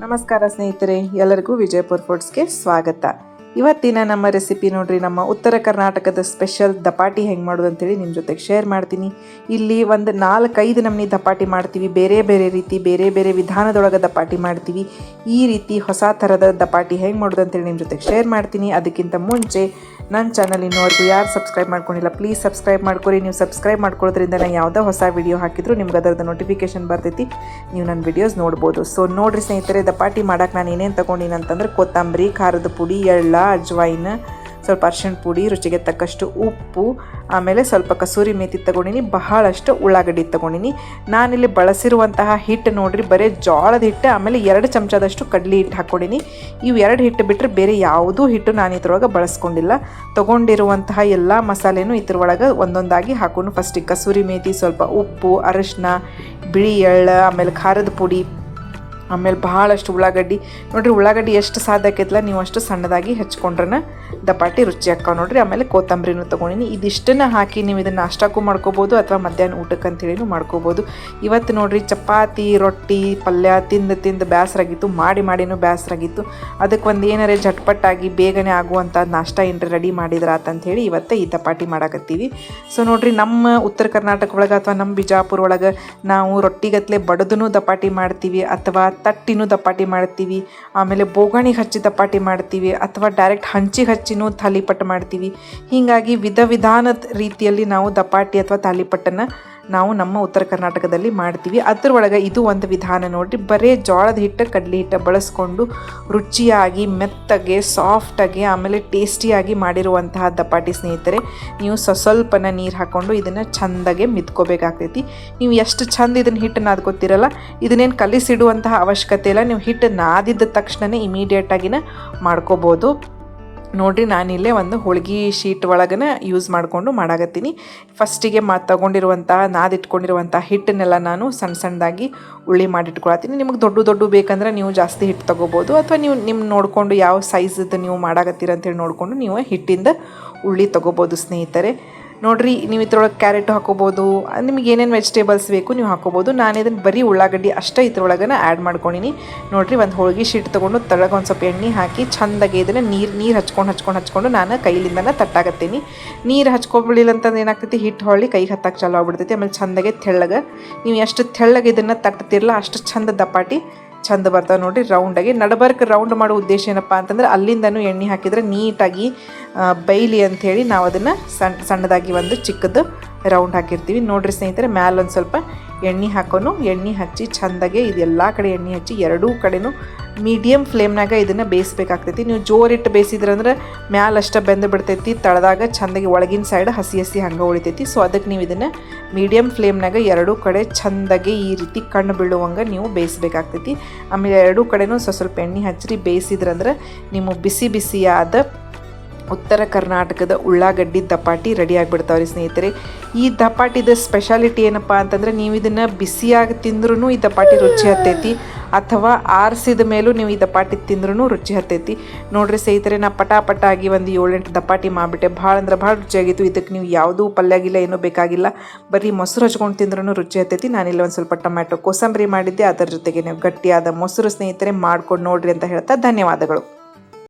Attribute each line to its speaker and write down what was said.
Speaker 1: ನಮಸ್ಕಾರ ಸ್ನೇಹಿತರೆ ಎಲ್ಲರಿಗೂ ವಿಜಯಪುರ ಫುಡ್ಸ್ಗೆ ಸ್ವಾಗತ. ಇವತ್ತಿನ ನಮ್ಮ ರೆಸಿಪಿ ನೋಡ್ರಿ, ನಮ್ಮ ಉತ್ತರ ಕರ್ನಾಟಕದ ಸ್ಪೆಷಲ್ ದಪಾಟಿ ಹೆಂಗೆ ಮಾಡೋದು ಅಂತೇಳಿ ನಿಮ್ಮ ಜೊತೆಗೆ ಶೇರ್ ಮಾಡ್ತೀನಿ. ಇಲ್ಲಿ ಒಂದು ನಾಲ್ಕೈದು ನಮ್ಮನಿ ದಪಾಟಿ ಮಾಡ್ತೀವಿ. ಬೇರೆ ಬೇರೆ ರೀತಿ, ಬೇರೆ ಬೇರೆ ವಿಧಾನದೊಳಗೆ ದಪಾಟಿ ಮಾಡ್ತೀವಿ. ಈ ರೀತಿ ಹೊಸ ಥರದ ದಪಾಟಿ ಹೆಂಗೆ ಮಾಡೋದು ಅಂತೇಳಿ ನಿಮ್ಮ ಜೊತೆಗೆ ಶೇರ್ ಮಾಡ್ತೀನಿ. ಅದಕ್ಕಿಂತ ಮುಂಚೆ ನನ್ನ ಚಾನಲ್ ಇನ್ನೂವರೆಗೂ ಯಾರು ಸಬ್ಸ್ಕ್ರೈಬ್ ಮಾಡ್ಕೊಂಡಿಲ್ಲ, ಪ್ಲೀಸ್ ಸಬ್ಸ್ಕ್ರೈಬ್ ಮಾಡ್ಕೊರಿ. ನೀವು ಸಬ್ಸ್ಕ್ರೈಬ್ ಮಾಡ್ಕೊಳ್ಳೋದ್ರಿಂದ ನಾನು ಯಾವುದೋ ಹೊಸ ವಿಡಿಯೋ ಹಾಕಿದ್ರು ನಿಮ್ಗೆ ಅದರದ್ದು ನೋಟಿಫಿಕೇಶನ್ ಬರ್ತೈತಿ. ನೀವು ನನ್ನ ವಿಡಿಯೋಸ್ ನೋಡ್ಬೋದು. ಸೊ ನೋಡ್ರಿ ಸ್ನೇಹಿತರೆ, ದಪಾಟಿ ಮಾಡಕ್ಕೆ ನಾನು ಏನೇನು ತೊಗೊಂಡಿನಿ ಅಂತಂದ್ರೆ ಕೊತ್ತಂಬರಿ, ಖಾರದ ಪುಡಿ, ಎಳ್ಳ ಅಜ್ವೈನ್ ಸ್ವಲ್ಪ ಅರ್ಶಿಣ ಪುಡಿ, ರುಚಿಗೆ ತಕ್ಕಷ್ಟು ಉಪ್ಪು, ಆಮೇಲೆ ಸ್ವಲ್ಪ ಕಸೂರಿ ಮೇತಿ ತಗೊಂಡಿನಿ, ಬಹಳಷ್ಟು ಉಳ್ಳಾಗಡ್ಡಿ ತಗೊಂಡಿನಿ. ನಾನಿಲ್ಲಿ ಬಳಸಿರುವಂತಹ ಹಿಟ್ಟು ನೋಡ್ರಿ, ಬರೀ ಜೋಳದ ಹಿಟ್ಟು, ಆಮೇಲೆ ಎರಡು ಚಮಚದಷ್ಟು ಕಡ್ಲಿ ಹಿಟ್ಟು ಹಾಕ್ಕೊಂಡಿನಿ. ಇವು ಎರಡು ಹಿಟ್ಟು ಬಿಟ್ಟರೆ ಬೇರೆ ಯಾವುದೂ ಹಿಟ್ಟು ನಾನು ಇದ್ರೊಳಗೆ ಬಳಸ್ಕೊಂಡಿಲ್ಲ. ತೊಗೊಂಡಿರುವಂತಹ ಎಲ್ಲ ಮಸಾಲೆನೂ ಇದ್ರೊಳಗೆ ಒಂದೊಂದಾಗಿ ಹಾಕೊಂಡು ಫಸ್ಟಿಗೆ ಕಸೂರಿ ಮೇತಿ, ಸ್ವಲ್ಪ ಉಪ್ಪು ಅರಶಿನ ಬಿಳಿ ಎಳ್ಳು, ಆಮೇಲೆ ಖಾರದ ಪುಡಿ ಆಮೇಲೆ ಭಾಳಷ್ಟು ಉಳ್ಳಾಗಡ್ಡಿ. ನೋಡಿರಿ ಉಳ್ಳಾಗಡ್ಡಿ ಎಷ್ಟು ಸಾಧ್ಯ ಆಕೈತಲ್ಲ ನೀವು ಅಷ್ಟು ಸಣ್ಣದಾಗಿ ಹೆಚ್ಕೊಂಡ್ರನ ದಪಾಟಿ ರುಚಿ ಆಕ್ಕಾವ ನೋಡ್ರಿ. ಆಮೇಲೆ ಕೊತ್ತಂಬರಿನೂ ತೊಗೊಂಡಿನಿ. ಇದಿಷ್ಟನ್ನು ಹಾಕಿ ನೀವು ಇದನ್ನು ನಾಷ್ಟಕ್ಕೂ ಮಾಡ್ಕೋಬೋದು ಅಥವಾ ಮಧ್ಯಾಹ್ನ ಊಟಕ್ಕೆ ಅಂತೇಳಿನೂ ಮಾಡ್ಕೋಬೋದು. ಇವತ್ತು ನೋಡಿರಿ ಚಪಾತಿ, ರೊಟ್ಟಿ, ಪಲ್ಯ ತಿಂದು ತಿಂದು ಬೇಸರಾಗಿತ್ತು ಮಾಡಿ ಮಾಡಿನೂ ಬೇಸರಾಗಿತ್ತು ಅದಕ್ಕೆ ಒಂದು ಏನಾರೇ ಝಟ್ಪಟ್ಟಾಗಿ ಬೇಗನೆ ಆಗುವಂಥ ನಾಷ್ಟ ಏನಾರ ರೆಡಿ ಮಾಡಿದ್ರೆ ಹೇಳಿ ಇವತ್ತು ಈ ದಪಾಟಿ ಮಾಡಾಕತ್ತೀವಿ. ಸೊ ನೋಡಿರಿ ನಮ್ಮ ಉತ್ತರ ಕರ್ನಾಟಕ ಒಳಗೆ ಅಥವಾ ನಮ್ಮ ಬಿಜಾಪುರ ಒಳಗೆ ನಾವು ರೊಟ್ಟಿಗತ್ಲೆ ಬಡದೂ ದಪಾಟಿ ಮಾಡ್ತೀವಿ ಅಥವಾ ತಟ್ಟಿನೂ ದಪ್ಪಾಟಿ ಮಾಡ್ತೀವಿ, ಆಮೇಲೆ ಬೋಗಣಿಗೆ ಹಚ್ಚಿ ದಪ್ಪಾಟಿ ಮಾಡ್ತೀವಿ, ಅಥವಾ ಡೈರೆಕ್ಟ್ ಹಂಚಿಗೆ ಹಚ್ಚಿನೂ ತಾಲಿಪಟ್ಟು ಮಾಡ್ತೀವಿ. ಹೀಗಾಗಿ ವಿಧ ವಿಧಾನದ ರೀತಿಯಲ್ಲಿ ನಾವು ದಪ್ಪಾಟಿ ಅಥವಾ ತಾಲಿಪಟ್ಟನ್ನು ನಾವು ನಮ್ಮ ಉತ್ತರ ಕರ್ನಾಟಕದಲ್ಲಿ ಮಾಡ್ತೀವಿ. ಅದ್ರೊಳಗೆ ಇದು ಒಂದು ವಿಧಾನ ನೋಡಿರಿ. ಬರೀ ಜೋಳದ ಹಿಟ್ಟು, ಕಡಲೆ ಹಿಟ್ಟು ಬಳಸ್ಕೊಂಡು ರುಚಿಯಾಗಿ, ಮೆತ್ತಗೆ ಸಾಫ್ಟಾಗಿ ಆಮೇಲೆ ಟೇಸ್ಟಿಯಾಗಿ ಮಾಡಿರುವಂತಹ ದಪಾಟಿ ಸ್ನೇಹಿತರೆ, ನೀವು ಸ್ವಸ್ವಲ್ಪನ ನೀರು ಹಾಕ್ಕೊಂಡು ಇದನ್ನು ಚೆಂದಾಗೆ ಮಿದ್ಕೋಬೇಕಾಗ್ತೈತಿ ನೀವು ಎಷ್ಟು ಚಂದ ಇದನ್ನು ಹಿಟ್ಟು ನಾದ್ಕೋತಿರಲ್ಲ ಇದನ್ನೇನು ಕಲಿಸಿಡುವಂತಹ ಅವಶ್ಯಕತೆ ಇಲ್ಲ. ನೀವು ಹಿಟ್ಟು ನಾದಿದ್ದ ತಕ್ಷಣವೇ ಇಮಿಡಿಯೇಟಾಗಿನ ಮಾಡ್ಕೋಬೋದು. ನೋಡಿರಿ ನಾನಿಲ್ಲೇ ಒಂದು ಹೋಳ್ಗೆ ಶೀಟ್ ಒಳಗನ ಯೂಸ್ ಮಾಡಿಕೊಂಡು ಮಾಡಾಕತ್ತೀನಿ. ಫಸ್ಟಿಗೆ ಮಾ ತಗೊಂಡಿರುವಂಥ ನಾದಿಟ್ಕೊಂಡಿರುವಂಥ ಹಿಟ್ಟನ್ನೆಲ್ಲ ನಾನು ಸಣ್ಣ ಸಣ್ಣದಾಗಿ ಉಳ್ಳಿ ಮಾಡಿಟ್ಕೊಳತ್ತೀನಿ ನಿಮಗೆ ದೊಡ್ಡ ದೊಡ್ಡ ಬೇಕಂದ್ರೆ ನೀವು ಜಾಸ್ತಿ ಹಿಟ್ಟು ತೊಗೋಬೋದು. ಅಥವಾ ನೀವು ನಿಮ್ಮ ನೋಡಿಕೊಂಡು ಯಾವ ಸೈಜದ್ದು ನೀವು ಮಾಡಾಕತ್ತೀರ ಅಂತೇಳಿ ನೋಡಿಕೊಂಡು ನೀವು ಹಿಟ್ಟಿಂದ ಉಳ್ಳಿ ತೊಗೋಬೋದು ಸ್ನೇಹಿತರೆ. ನೋಡ್ರಿ, ನೀವು ಇದ್ರೊಳಗೆ ಕ್ಯಾರೆಟ್ ಹಾಕೋಬೋದು, ನಿಮ್ಗೆ ಏನೇನು ವೆಜಿಟೇಬಲ್ಸ್ ಬೇಕು ನೀವು ಹಾಕೋಬೋದು. ನಾನು ಇದನ್ನು ಬರೀ ಉಳ್ಳಾಗಡ್ಡಿ ಅಷ್ಟೇ ಇದ್ರೊಳಗನ ಆ್ಯಡ್ ಮಾಡ್ಕೊಂಡಿನಿ. ನೋಡಿರಿ, ಒಂದು ಹೋಳಿಗೆ ಶೀಟ್ ತೊಗೊಂಡು ತಳಗೆ ಒಂದು ಸ್ವಲ್ಪ ಎಣ್ಣೆ ಹಾಕಿ ಚೆಂದಾಗಿ ಇದನ್ನು ನೀರು ನೀರು ಹಚ್ಕೊಂಡು ಹಚ್ಕೊಂಡು ಹಚ್ಕೊಂಡು ನಾನು ಕೈಲಿಂದನೇ ತಟ್ಟಾಗತ್ತೀನಿ ನೀರು ಹಚ್ಕೊಬಿಡಿಲ್ಲ ಅಂತಂದ್ರೆ ಏನಾಗ್ತೈತಿ ಹಿಟ್ಟು ಹೊಳ್ಳಿ ಕೈ ಹತ್ತಕ್ಕೆ ಚಾಲು ಆಗ್ಬಿಡ್ತೈತಿ. ಆಮೇಲೆ ಚೆಂದಾಗೆ ತೆಳ್ಳಗೆ, ನೀವು ಎಷ್ಟು ತೆಳ್ಳಗೆ ಇದನ್ನು ತಟ್ಟತಿರಲ್ಲ ಅಷ್ಟು ಚಂದ ದಪಾಟಿ ಚಂದ ಬರ್ತಾವೆ ನೋಡಿರಿ ರೌಂಡಾಗಿ ನಡಬರ್ಕ್ ರೌಂಡ್ ಮಾಡೋ ಉದ್ದೇಶ ಏನಪ್ಪ ಅಂತಂದ್ರೆ ಅಲ್ಲಿಂದನೂ ಎಣ್ಣೆ ಹಾಕಿದರೆ ನೀಟಾಗಿ ಬೈಲಿ ಅಂಥೇಳಿ ನಾವು ಅದನ್ನು ಸಣ್ಣ ಸಣ್ಣದಾಗಿ ಒಂದು ಚಿಕ್ಕದು ರೌಂಡ್ ಹಾಕಿರ್ತೀವಿ. ನೋಡಿರಿ ಸ್ನೇಹಿತರೆ ಮ್ಯಾಲೊಂದು ಸ್ವಲ್ಪ ಎಣ್ಣೆ ಹಾಕೋನು, ಎಣ್ಣೆ ಹಚ್ಚಿ ಚೆಂದಾಗೆ ಎಲ್ಲ ಕಡೆ ಎಣ್ಣೆ ಹಚ್ಚಿ ಎರಡೂ ಕಡೆನೂ ಮೀಡಿಯಮ್ ಫ್ಲೇಮ್ನಾಗ ಇದನ್ನು ಬೇಯಿಸ್ಬೇಕಾಗ್ತೈತಿ. ನೀವು ಜೋರಿಟ್ಟು ಬೇಯಿಸಿದ್ರಂದ್ರೆ ಮ್ಯಾಲೆ ಅಷ್ಟ ಬೆಂದು ಬಿಡ್ತೈತಿ, ತಳದಾಗ ಚೆಂದಾಗಿ ಒಳಗಿನ ಸೈಡ್ ಹಸಿ ಹಸಿ ಹಂಗೆ ಉಳಿತೈತಿ. ಸೊ ಅದಕ್ಕೆ ನೀವು ಇದನ್ನು ಮೀಡಿಯಮ್ ಫ್ಲೇಮ್ನಾಗ ಎರಡೂ ಕಡೆ ಚೆಂದಾಗಿ ಈ ರೀತಿ ಕಣ್ಣು ಬೀಳುವಂಗೆ ನೀವು ಬೇಯಿಸ್ಬೇಕಾಗ್ತೈತಿ. ಆಮೇಲೆ ಎರಡೂ ಕಡೆನೂ ಸ್ವಲ್ಪ ಸ್ವಲ್ಪ ಎಣ್ಣೆ ಹಚ್ಚಿರಿ, ಬೇಯಿಸಿದ್ರಂದ್ರೆ ನಿಮ್ಮ ಬಿಸಿ ಬಿಸಿಯಾದ ಉತ್ತರ ಕರ್ನಾಟಕದ ಉಳ್ಳಾಗಡ್ಡಿ ದಪಾಟಿ ರೆಡಿ ಆಗಿಬಿಡ್ತಾವ್ರಿ ಸ್ನೇಹಿತರೆ. ಈ ದಪಾಟಿದ ಸ್ಪೆಷಾಲಿಟಿ ಏನಪ್ಪ ಅಂತಂದ್ರೆ ನೀವು ಇದನ್ನು ಬಿಸಿಯಾಗಿ ತಿಂದ್ರೂ ಈ ದಪಾಟಿ ರುಚಿ ಹತ್ತೈತಿ, ಅಥವಾ ಆರಿಸಿದ ಮೇಲೂ ನೀವು ಈ ದಪಾಟಿ ತಿಂದ್ರೂ ರುಚಿ ಹತ್ತೈತಿ. ನೋಡ್ರಿ ಸ್ನೇಹಿತರೆ, ನಾ ಪಟಾಪಟ ಆಗಿ ಒಂದು ಏಳೆಂಟು ದಪಾಟಿ ಮಾಡಿಬಿಟ್ಟೆ. ಭಾಳ ಅಂದ್ರೆ ಭಾಳ ರುಚಿಯಾಗಿತ್ತು. ಇದಕ್ಕೆ ನೀವು ಯಾವುದೂ ಪಲ್ಯಾಗಿಲ್ಲ, ಏನೂ ಬೇಕಾಗಿಲ್ಲ. ಬರೀ ಮೊಸರು ಹಚ್ಕೊಂಡು ತಿಂದ್ರೂ ರುಚಿ ಹತ್ತೈತಿ. ನಾನಿಲ್ಲ ಒಂದು ಸ್ವಲ್ಪ ಟೊಮ್ಯಾಟೊ, ಕೋಸಂಬರಿ ಮಾಡಿದ್ದೆ. ಅದರ ಜೊತೆಗೆ ನೀವು ಗಟ್ಟಿಯಾದ ಮೊಸರು ಸ್ನೇಹಿತರೆ, ಮಾಡ್ಕೊಂಡು ನೋಡ್ರಿ ಅಂತ ಹೇಳ್ತಾ ಧನ್ಯವಾದಗಳು.